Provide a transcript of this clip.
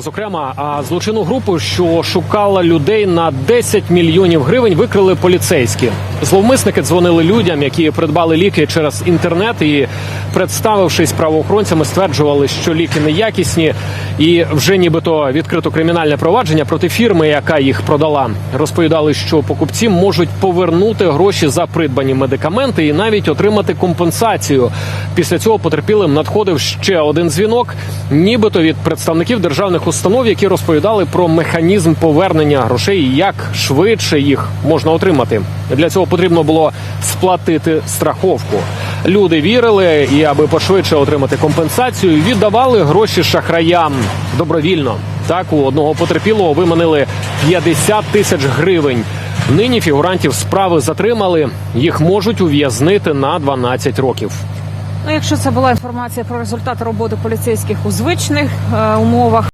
Зокрема, а злочинну групу, що шукала людей на 10 мільйонів гривень, викрили поліцейські. Зловмисники дзвонили людям, які придбали ліки через інтернет, і представившись правоохоронцями, стверджували, що ліки неякісні, і вже нібито відкрито кримінальне провадження проти фірми, яка їх продала. Розповідали, що покупці можуть повернути гроші за придбані медикаменти і навіть отримати компенсацію. Після цього потерпілим надходив ще один дзвінок, нібито від представників державних установ, які розповідали про механізм повернення грошей, і як швидше їх можна отримати. Для цього потрібно було сплатити страховку. Люди вірили, і аби пошвидше отримати компенсацію, віддавали гроші шахраям добровільно. Так у одного потерпілого виманили 50 тисяч гривень. Нині фігурантів справи затримали. Їх можуть ув'язнити на 12 років. Ну, якщо це була інформація про результати роботи поліцейських у звичних е, умовах.